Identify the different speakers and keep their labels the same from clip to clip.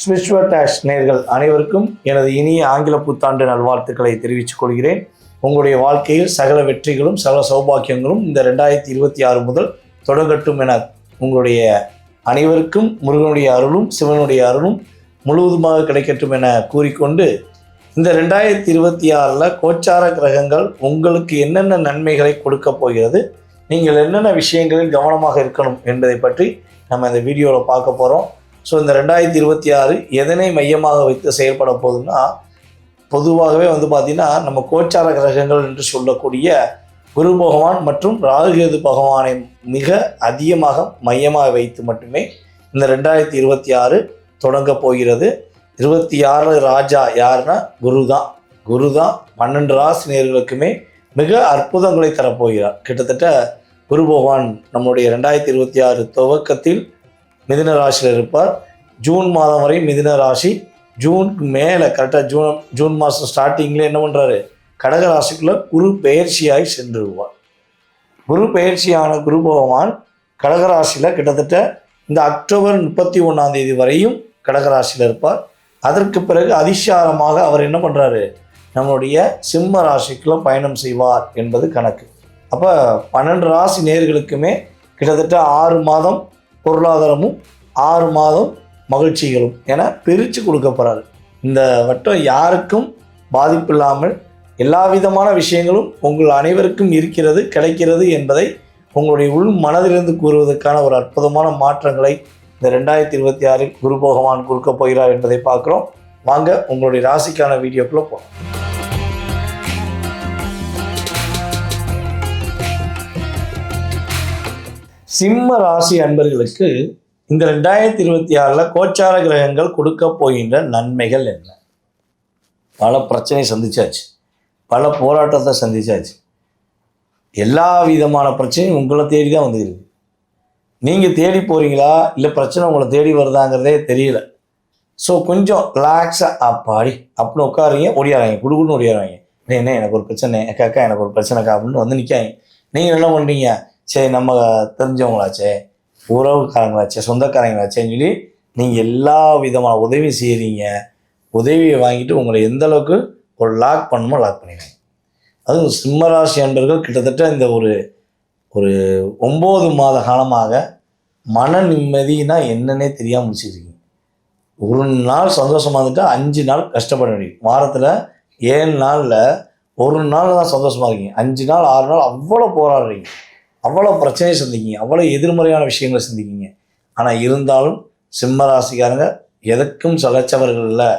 Speaker 1: ஸ்விஸ்வ dash நேர்கள் அனைவருக்கும் எனது இனிய ஆங்கில புத்தாண்டு நல்வாழ்த்துக்களை தெரிவித்துக் கொள்கிறேன். உங்களுடைய வாழ்க்கையில் சகல வெற்றிகளும் சகல சௌபாக்கியங்களும் இந்த ரெண்டாயிரத்தி இருபத்தி ஆறு முதல் தொடங்கட்டும் என உங்களுடைய அனைவருக்கும் முருகனுடைய அருளும் சிவனுடைய அருளும் முழுவதுமாக கிடைக்கட்டும் என கூறிக்கொண்டு இந்த ரெண்டாயிரத்தி இருபத்தி ஆறில் கோச்சார கிரகங்கள் உங்களுக்கு என்னென்ன நன்மைகளை கொடுக்க போகிறது நீங்கள் என்னென்ன விஷயங்களில் கவனமாக இருக்கணும் என்பதை பற்றி நம்ம இந்த வீடியோவில் பார்க்க போகிறோம் ஸோ இந்த ரெண்டாயிரத்தி இருபத்தி ஆறு எதனை மையமாக வைத்து செயல்பட போகுதுன்னா பொதுவாகவே வந்து பார்த்திங்கன்னா நம்ம கோச்சார கிரகங்கள் என்று சொல்லக்கூடிய குரு பகவான் மற்றும் ராகுகேது பகவானை மிக அதிகமாக மையமாக வைத்து மட்டுமே இந்த ரெண்டாயிரத்தி இருபத்தி ஆறு தொடங்க போகிறது. இருபத்தி ஆறு ராஜா யாருன்னா குரு தான் குரு தான் பன்னெண்டு ராசினியர்களுக்குமே மிக அற்புதங்களை தரப்போகிறார். கிட்டத்தட்ட குரு பகவான் நம்முடைய ரெண்டாயிரத்தி இருபத்தி ஆறு துவக்கத்தில் மிதின ராசியில் இருப்பார். ஜூன் மாதம் வரை மிதின ராசி. ஜூன் மேலே கரெக்டாக ஜூன் ஜூன் மாதம் ஸ்டார்டிங்கில் என்ன பண்ணுறாரு கடக ராசிக்குள்ளே குரு பெயர்ச்சியாய் சென்றுடுவார் குரு பெயர்ச்சியான குரு பகவான் கடகராசியில் கிட்டத்தட்ட இந்த அக்டோபர் முப்பத்தி ஒன்றாம் தேதி வரையும் கடகராசியில் இருப்பார். அதற்கு பிறகு அதிசாரமாக அவர் என்ன பண்ணுறாரு நம்மளுடைய சிம்ம ராசிக்குள்ளே பயணம் செய்வார் என்பது கணக்கு. அப்போ பன்னெண்டு ராசி நேர்களுக்குமே கிட்டத்தட்ட ஆறு மாதம் பொருளாதாரமும் ஆறு மாதம் மகிழ்ச்சிகளும் என பிரித்து கொடுக்க போகிறாரு இந்த வட்டம் யாருக்கும் பாதிப்பு இல்லாமல் எல்லா விதமான விஷயங்களும் உங்கள் அனைவருக்கும் இருக்கிறது கிடைக்கிறது என்பதை உங்களுடைய உள் மனதிலிருந்து கூறுவதற்கான ஒரு அற்புதமான மாற்றங்களை இந்த ரெண்டாயிரத்தி இருபத்தி ஆறில் குரு பகவான் கொடுக்க போகிறார் என்பதை பார்க்குறோம். வாங்க உங்களுடைய ராசிக்கான வீடியோக்குள்ளே போகலாம் சிம்ம ராசி அன்பர்களுக்கு இந்த ரெண்டாயிரத்தி இருபத்தி ஆறில் கோச்சார கிரகங்கள் கொடுக்க போகின்ற நன்மைகள் என்ன? பல பிரச்சனை சந்திச்சாச்சு. பல போராட்டத்தை சந்திச்சாச்சு. எல்லா விதமான பிரச்சனையும் உங்களை தேடி தான் வந்துருக்கு. நீங்கள் தேடி போகிறீங்களா இல்லை பிரச்சனை உங்களை தேடி வருதாங்கிறதே தெரியல. ஸோ கொஞ்சம் ரிலாக்ஸாக அப்பாடி அப்படின்னு உட்காருங்க ஓடியாராங்க குடுக்குன்னு ஓடியாராங்க. என்ன எனக்கு ஒரு பிரச்சனை அக்கா அக்கா எனக்கு ஒரு பிரச்சனைக்கா அப்படின்னு வந்து நிற்காங்க நீங்கள் என்ன பண்ணுறீங்க சரி நம்ம தெரிஞ்சவங்களாச்சே உறவுக்காரங்களாச்சே சொந்தக்காரங்களாச்சேன்னு சொல்லி நீங்கள் எல்லா விதமான உதவி செய்கிறீங்க உதவியை வாங்கிட்டு உங்களை எந்த அளவுக்கு ஒரு லாக் பண்ணுமோ லாக் பண்ணிடுங்க. அதுவும் சிம்மராசி அன்பர்கள் கிட்டத்தட்ட இந்த ஒரு ஒரு ஒம்பது மாத காலமாக மன நிம்மதினா என்னன்னே தெரியாமல் முடிச்சிருக்கீங்க ஒரு நாள் சந்தோஷமாக இருந்துட்டா அஞ்சு நாள் கஷ்டப்பட வேண்டியது. வாரத்தில் ஏழு நாளில் ஒரு நாள் தான் சந்தோஷமாக இருக்கீங்க. அஞ்சு நாள் ஆறு நாள் அவ்வளோ போராடுறீங்க. அவ்வளோ பிரச்சனையை சந்திக்கிங்க. அவ்வளோ எதிர்மறையான விஷயங்களை சந்திக்கிங்க. ஆனால் இருந்தாலும் சிம்ம ராசிக்காரங்க எதற்கும் சலைச்சவர்கள் இல்லை.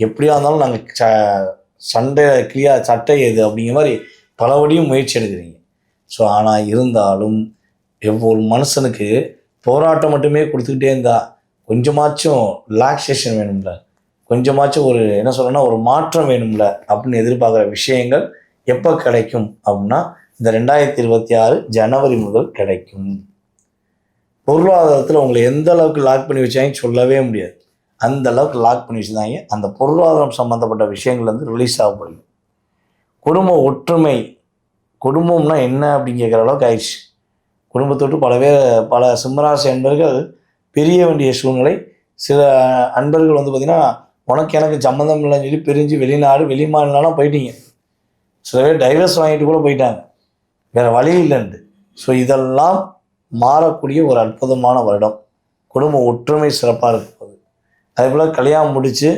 Speaker 1: எப்படியா இருந்தாலும் நாங்கள் ச சண்டை கிளியா சட்டை எது அப்படிங்கிற மாதிரி பலபடியும் முயற்சி எடுக்கிறீங்க. ஸோ ஆனால் இருந்தாலும் எவ்வொரு மனுஷனுக்கு போராட்டம் மட்டுமே கொடுத்துக்கிட்டே இருந்தா கொஞ்சமாச்சும் ரிலாக்ஸேஷன் வேணும்ல. கொஞ்சமாச்சும் ஒரு என்ன சொல்லணும்னா ஒரு மாற்றம் வேணும்ல அப்படின்னு எதிர்பார்க்குற விஷயங்கள் எப்போ கிடைக்கும் அப்படின்னா இந்த ரெண்டாயிரத்தி இருபத்தி ஆறு ஜனவரி முதல் கிடைக்கும். பொருளாதாரத்தில் உங்களை எந்த அளவுக்கு லாக் பண்ணி வச்சாங்க சொல்லவே முடியாது. அந்த அளவுக்கு லாக் பண்ணி வச்சுருந்தாங்க. அந்த பொருளாதாரம் சம்மந்தப்பட்ட விஷயங்கள் வந்து ரிலீஸ் ஆக போகுது. குடும்ப ஒற்றுமை குடும்பம்னா என்ன அப்படின்னு கேட்குற அளவுக்கு ஆயிடுச்சு. குடும்பத்தொட்டு பல பேர் பல சிம்மராசி அன்பர்கள் பிரிய வேண்டிய சூழ்நிலை. சில அன்பர்கள் வந்து பார்த்திங்கன்னா உனக்கு எனக்கு சம்மந்தம் இல்லைன்னு சொல்லி பிரிஞ்சு வெளிநாடு வெளி மாநிலம்லாம் போயிட்டீங்க. சில பேர் டைவர்ஸ் வாங்கிட்டு கூட போயிட்டாங்க. வேறு வழி இல்லைண்டு ஸோ இதெல்லாம் மாறக்கூடிய ஒரு அற்புதமான வருடம். குடும்ப ஒற்றுமை சிறப்பாக இருக்க போகுது. அதே போல் கல்யாணம் முடித்து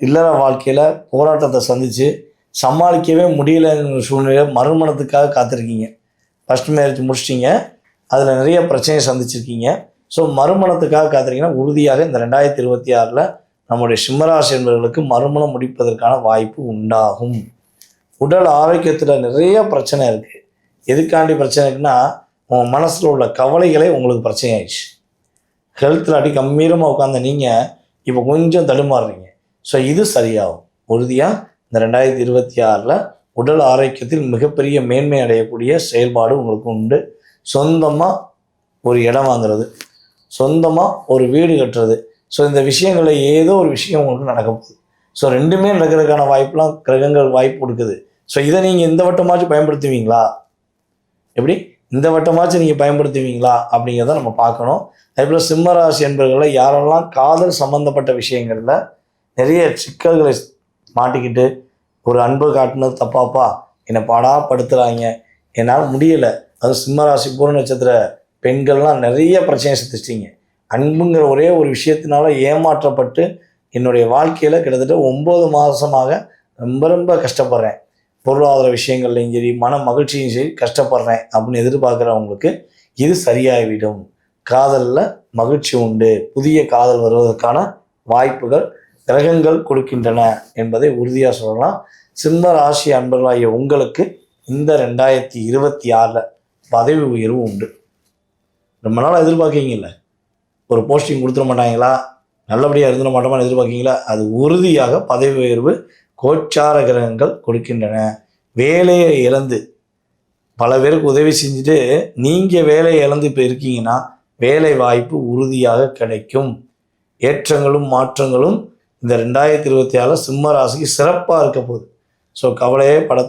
Speaker 1: இல்லற வாழ்க்கையில் போராட்டத்தை சந்தித்து சமாளிக்கவே முடியலங்கிற சூழ்நிலையில் மறுமணத்துக்காக காத்திருக்கீங்க. First marriage முடிச்சிட்டிங்க. அதில் நிறைய பிரச்சனையை சந்திச்சிருக்கீங்க. ஸோ மறுமணத்துக்காக காத்திருக்கீங்கன்னா உறுதியாக இந்த ரெண்டாயிரத்தி இருபத்தி ஆறில் நம்முடைய சிம்மராசி என்பவர்களுக்கு மறுமணம் முடிப்பதற்கான வாய்ப்பு உண்டாகும். உடல் ஆரோக்கியத்தில் நிறைய பிரச்சனை இருக்குது எதுக்காண்டி பிரச்சனை உங்கள் மனசில் உள்ள கவலைகளே உங்களுக்கு பிரச்சனை ஆயிடுச்சு ஹெல்த்தில் அடி கம்பீரமாக உட்காந்த நீங்கள் இப்போ கொஞ்சம் தடுமாறுறீங்க. ஸோ இது சரியாகும். உறுதியாக இந்த ரெண்டாயிரத்தி இருபத்தி ஆறில் உடல் ஆரோக்கியத்தில் மிகப்பெரிய மேன்மை அடையக்கூடிய செயல்பாடு உங்களுக்கு உண்டு. சொந்தமாக ஒரு இடம் வாங்குறது. சொந்தமாக ஒரு வீடு கட்டுறது. ஸோ இந்த விஷயங்களில் ஏதோ ஒரு விஷயம் உங்களுக்கு நடக்க போகுது. ஸோ ரெண்டுமே நடக்கிறதுக்கான வாய்ப்புலாம் கிரகங்கள் வாய்ப்பு கொடுக்குது. ஸோ இதை நீங்கள் இந்த வட்டமாச்சும் பயன்படுத்துவீங்களா? எப்படி? இந்த வட்டமாச்சும் நீங்கள் பயன்படுத்துவீங்களா? அப்படிங்கிறத நம்ம பார்க்கணும். அதேபோல் சிம்மராசி என்பர்களில் யாரெல்லாம் காதல் சம்மந்தப்பட்ட விஷயங்களில் நிறைய சிக்கல்களை மாட்டிக்கிட்டு ஒரு அன்பு காட்டினது தப்பாப்பா? என்னை பாடா படுத்துகிறாங்க என்னால் முடியலை. அது சிம்மராசி பூர்ண நட்சத்திர பெண்கள்லாம் நிறைய பிரச்சனையை சந்திச்சிட்டிங்க. அன்புங்கிற ஒரே ஒரு விஷயத்தினால ஏமாற்றப்பட்டு என்னுடைய வாழ்க்கையில் கிட்டத்தட்ட ஒம்பது மாதமாக ரொம்ப ரொம்ப கஷ்டப்படுறேன். பொருளாதார விஷயங்கள்லையும் சரி மன மகிழ்ச்சியும் சரி கஷ்டப்படுறேன் அப்படின்னு எதிர்பார்க்குறவங்களுக்கு இது சரியாகிவிடும். காதலில் மகிழ்ச்சி உண்டு. புதிய காதல் வருவதற்கான வாய்ப்புகள் கிரகங்கள் கொடுக்கின்றன என்பதை உறுதியாக சொல்லலாம். சிம்ம ராசி அன்பர்களாகிய உங்களுக்கு இந்த ரெண்டாயிரத்தி இருபத்தி ஆறில் பதவி உயர்வு உண்டு. ரொம்ப நாள் எதிர்பார்க்கீங்கல்ல ஒரு போஸ்டிங் கொடுத்துட மாட்டாங்களா? நல்லபடியாக இருந்துட மாட்டோமான்னு எதிர்பார்க்கீங்களா அது உறுதியாக பதவி உயர்வு கோச்சார கிரகங்கள் கொடுக்கின்றன. வேலையை இழந்து பல பேருக்கு உதவி செஞ்சுட்டு நீங்கள் வேலையை இழந்து இப்போ இருக்கீங்கன்னா வேலை வாய்ப்பு உறுதியாக கிடைக்கும். ஏற்றங்களும் மாற்றங்களும் இந்த ரெண்டாயிரத்தி இருபத்தி ஆறில் சிம்ம ராசிக்கு சிறப்பாக இருக்க போகுது. ஸோ கவலையே பட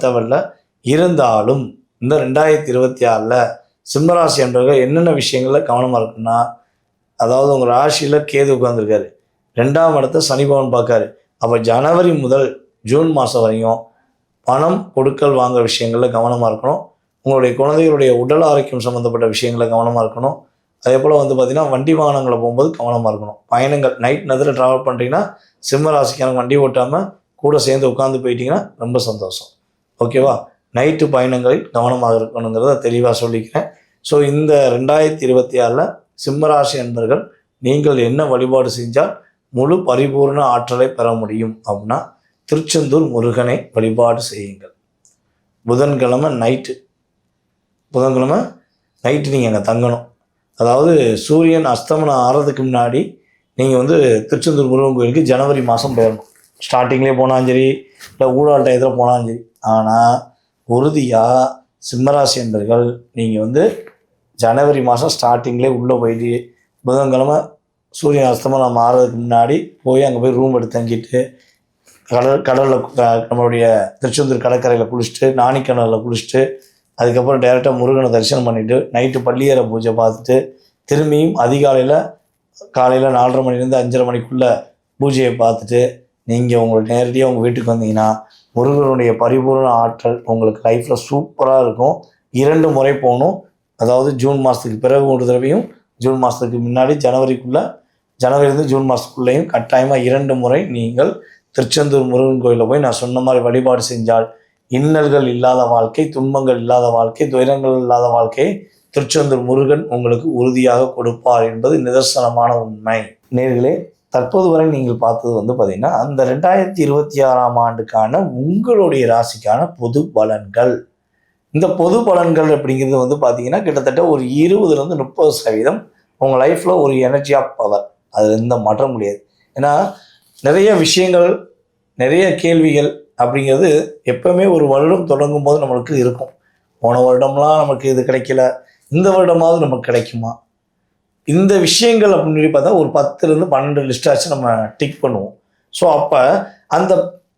Speaker 1: இருந்தாலும் இந்த ரெண்டாயிரத்தி இருபத்தி ஆறில் சிம்மராசி என்றவர்கள் என்னென்ன விஷயங்களில் கவனமாக இருக்குன்னா அதாவது உங்கள் ராசியில் கேது உட்காந்துருக்காரு ரெண்டாம் இடத்த சனி பவன் பார்க்காரு. அப்போ ஜனவரி முதல் ஜூன் மாதம் வரையும் பணம் கொடுக்கல் வாங்குற விஷயங்களில் கவனமாக இருக்கணும். உங்களுடைய குழந்தைகளுடைய உடல் ஆரோக்கியம் சம்மந்தப்பட்ட விஷயங்களில் கவனமாக இருக்கணும். அதே போல் வந்து பார்த்திங்கன்னா வண்டி வாகனங்களை போகும்போது கவனமாக இருக்கணும். பயணங்கள் நைட் நேரத்தில் ட்ராவல் பண்ணுறீங்கன்னா சிம்ம ராசிக்கான வண்டி ஓட்டாமல் கூட சேர்ந்து உட்காந்து போயிட்டீங்கன்னா ரொம்ப சந்தோஷம். ஓகேவா நைட்டு பயணங்களில் கவனமாக இருக்கணுங்கிறத தெளிவாக சொல்லிக்கிறேன். ஸோ இந்த ரெண்டாயிரத்தி இருபத்தி ஆறில் சிம்மராசி என்பர்கள் நீங்கள் என்ன வழிபாடு செஞ்சால் முழு பரிபூர்ண ஆற்றலை பெற முடியும் அப்படின்னா திருச்செந்தூர் முருகனை வழிபாடு செய்யுங்கள். புதன்கிழமை நைட்டு புதன்கிழமை நைட்டு நீங்கள் அங்கே தங்கணும். அதாவது சூரியன் அஸ்தமனம் ஆறதுக்கு முன்னாடி நீங்கள் வந்து திருச்செந்தூர் முருகன் கோயிலுக்கு ஜனவரி மாதம் போயிடணும் ஸ்டார்டிங்லேயே போனாலும் சரி இல்லை ஊழல் டயத்தில் போனாலும் சரி. ஆனால் உறுதியாக சிம்மராசி என்பர்கள் நீங்கள் வந்து ஜனவரி மாதம் ஸ்டார்டிங்லேயே உள்ளே போயிட்டு புதன்கிழமை சூரியன் அஸ்தமனம் மாறதுக்கு முன்னாடி போய் அங்கே போய் ரூம் எடுத்து தங்கிட்டு கடல் கடலில் நம்மளுடைய திருச்செந்தூர் கடற்கரையில் குளிச்சுட்டு நாணிக்கடலில் குளிச்சுட்டு அதுக்கப்புறம் டேரெக்டாக முருகனை தரிசனம் பண்ணிவிட்டு நைட்டு பள்ளியறை பூஜை பார்த்துட்டு திரும்பியும் அதிகாலையில் காலையில் நாலரை மணிலேருந்து அஞ்சரை மணிக்குள்ளே பூஜையை பார்த்துட்டு நீங்கள் உங்களுக்கு நேரடியாக உங்கள் வீட்டுக்கு வந்தீங்கன்னா முருகனுடைய பரிபூர்ண ஆற்றல் உங்களுக்கு லைஃப்பில் சூப்பராக இருக்கும். இரண்டு முறை போகணும். அதாவது ஜூன் மாதத்துக்கு பிறகு ஒரு தடவையும் ஜூன் மாதத்துக்கு முன்னாடி ஜனவரிக்குள்ளே ஜனவரிலேருந்து ஜூன் மாதத்துக்குள்ளேயும் கட்டாயமாக இரண்டு முறை நீங்கள் திருச்செந்தூர் முருகன் கோயிலில் போய் நான் சொன்ன மாதிரி வழிபாடு செஞ்சால் இன்னல்கள் இல்லாத வாழ்க்கை துன்பங்கள் இல்லாத வாழ்க்கை துயரங்கள் இல்லாத வாழ்க்கையை திருச்செந்தூர் முருகன் உங்களுக்கு உறுதியாக கொடுப்பார் என்பது நிதர்சனமான உண்மை. நேர்களே தற்போது வரை நீங்கள் பார்த்தது வந்து பார்த்தீங்கன்னா அந்த ரெண்டாயிரத்தி இருபத்தி ஆறாம் ஆண்டுக்கான உங்களுடைய ராசிக்கான பொது பலன்கள். இந்த பொது பலன்கள் அப்படிங்கிறது வந்து பார்த்தீங்கன்னா கிட்டத்தட்ட ஒரு இருபதுலேருந்து முப்பது சதவீதம் உங்கள் லைஃப்பில் ஒரு எனர்ஜி ஆஃப் பவர் அது எந்த மாற்றம் முடியாது ஏன்னா நிறைய விஷயங்கள் நிறைய கேள்விகள் அப்படிங்கிறது எப்பவுமே ஒரு வருடம் தொடங்கும் போது நம்மளுக்கு இருக்கும். போன வருடம்லாம் நமக்கு இது கிடைக்கல. இந்த வருடமாவது நமக்கு கிடைக்குமா? இந்த விஷயங்கள் அப்படின்னு சொல்லி பார்த்தா ஒரு பத்துலேருந்து பன்னெண்டு லிஸ்டாச்சும் நம்ம டிக் பண்ணுவோம். ஸோ அப்போ அந்த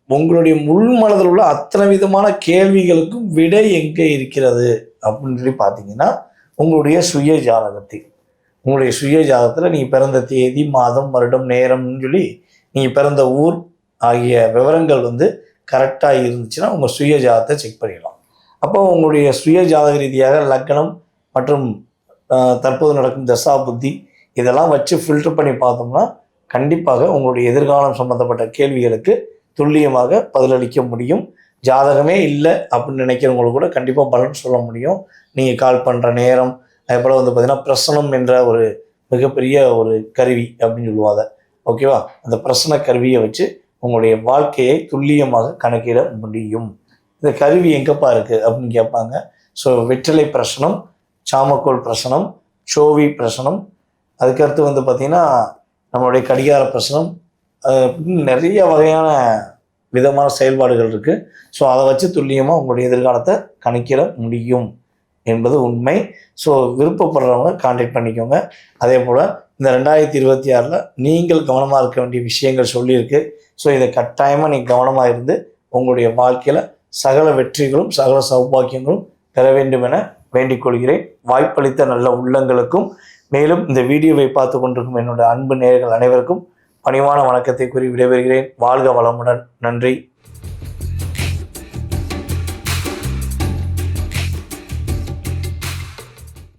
Speaker 1: உங்களுடைய முள் மனதில் உள்ள அத்தனை விதமான கேள்விகளுக்கும் விடை எங்கே இருக்கிறது அப்படின்னு சொல்லி பார்த்தீங்கன்னா உங்களுடைய சுய ஜாதகத்தில். உங்களுடைய சுய ஜாதகத்தில் நீங்கள் பிறந்த தேதி மாதம் வருடம் நேரம்னு சொல்லி நீங்கள் பிறந்த ஊர் ஆகிய விவரங்கள் வந்து கரெக்டாக இருந்துச்சுன்னா உங்கள் சுய ஜாதகத்தை செக் பண்ணிடலாம். அப்போ உங்களுடைய சுய ஜாதக ரீதியாக லக்னம் மற்றும் தற்போது நடக்கும் தசா புத்தி இதெல்லாம் வச்சு ஃபில்டர் பண்ணி பார்த்தோம்னா கண்டிப்பாக உங்களுடைய எதிர்காலம் சம்மந்தப்பட்ட கேள்விகளுக்கு துல்லியமாக பதிலளிக்க முடியும். ஜாதகமே இல்லை அப்படின்னு நினைக்கிறவங்களுக்கு கூட கண்டிப்பாக பலன் சொல்ல முடியும். நீங்கள் கால் பண்ணுற நேரம் அதே போல் வந்து பார்த்திங்கன்னா பிரசனம் என்ற ஒரு மிகப்பெரிய ஒரு கருவி அப்படின்னு சொல்லுவாங்க. ஓகேவா? அந்த பிரசன கருவியை வச்சு உங்களுடைய வாழ்க்கையை துல்லியமாக கணக்கிட முடியும். இந்த கருவி எங்கப்பா இருக்குது அப்படின்னு கேட்பாங்க. ஸோ வெற்றிலை பிரசனம் சாமக்கோல் பிரசனம் சோவி பிரசனம். அதுக்கடுத்து வந்து பார்த்திங்கன்னா நம்மளுடைய கடிகார பிரசனம். நிறைய வகையான விதமான செயல்பாடுகள் இருக்குது ஸோ அதை வச்சு துல்லியமாக உங்களுடைய எதிர்காலத்தை கணக்கிட முடியும் என்பது உண்மை. ஸோ விருப்பப்படுறவங்க கான்டாக்ட் பண்ணிக்கோங்க. அதே போல் இந்த ரெண்டாயிரத்தி இருபத்தி ஆறில் நீங்கள் கவனமாக இருக்க வேண்டிய விஷயங்கள் சொல்லியிருக்கு. ஸோ இதை கட்டாயமாக நீங்கள் கவனமாக இருந்து உங்களுடைய வாழ்க்கையில் சகல வெற்றிகளும் சகல சௌபாக்கியங்களும் பெற வேண்டும் என வேண்டிக் கொள்கிறேன். வாய்ப்பளித்த நல்ல உள்ளங்களுக்கும் மேலும் இந்த வீடியோவை பார்த்து கொண்டிருக்கும் என்னோட அன்பு நேயர்கள் அனைவருக்கும் பணிவான வணக்கத்தை கூறி விடைபெறுகிறேன். வாழ்க வளமுடன். நன்றி.